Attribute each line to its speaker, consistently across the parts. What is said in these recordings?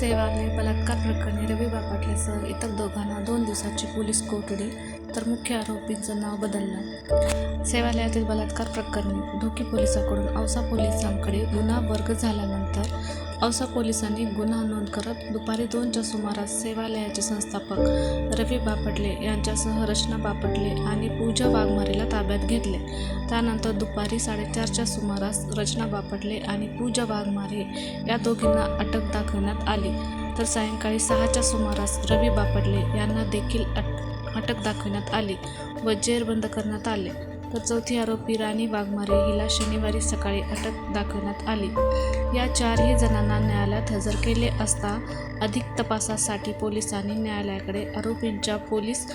Speaker 1: सेवालय बलात्कार प्रकरणी रवी बापाटलेसह इतर दोघांना दोन दिवसाची पोलीस कोठडी तर मुख्य आरोपींचं नाव बदललं. सेवालयातील बलात्कार प्रकरणी धोकी पोलिसाकडून औसा पोलिसांकडे गुन्हा वर्ग झाल्यानंतर औसा पोलिसांनी गुन्हा नोंद करत दुपारी दोनच्या सुमारास सेवालयाचे संस्थापक रवी बापटले यांच्यासह रचना बापटले आणि पूजा वाघमारेला ताब्यात घेतले. त्यानंतर दुपारी साडेचारच्या सुमारास रचना बापटले आणि पूजा वाघमारे या दोघींना अटक दाखवण्यात आली. तर सायंकाळी सहाच्या सुमारास रवी बापटले यांना देखील अट अटक दाखवण्यात आली व जेरबंद करण्यात आले. तर चौथी आरोपी राणी वाघमारे हिला शनिवारी सकाळी अटक दाखवण्यात आली. या चारही जणांना न्यायालयात हजर केले असता अधिक तपासासाठी पोलिसांनी न्यायालयाकडे आरोपींच्या पोलीस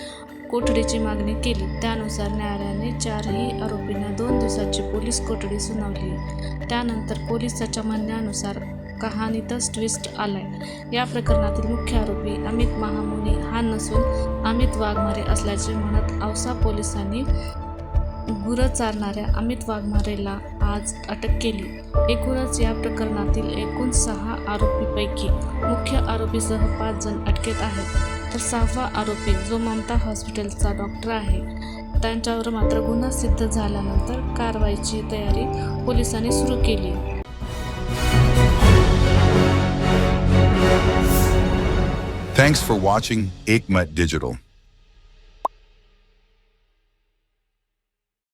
Speaker 1: कोठडीची मागणी केली. त्यानुसार न्यायालयाने चारही आरोपींना दोन दिवसाची पोलीस कोठडी सुनावली. त्यानंतर पोलिसाच्या म्हणण्यानुसार कहाणीतच ट्विस्ट आलाय. या प्रकरणातील मुख्य आरोपी अमित महामुनी हा नसून अमित वाघमारे असल्याचे म्हणत औसा पोलिसांनी गुरं चारणाऱ्या अमित वाघमारेला आज अटक केली. एकूणच या प्रकरणातील एकूण सहा आरोपीपैकी मुख्य आरोपीसह पाच जण अटकेत आहेत. तर सहावा आरोपी जो ममता हॉस्पिटलचा डॉक्टर आहे त्यांच्यावर मात्र गुन्हा सिद्ध झाल्यानंतर कारवाईची तयारी पोलिसांनी सुरू केली.
Speaker 2: थँक्स फॉर वॉचिंग एक Aikmat डिजिटल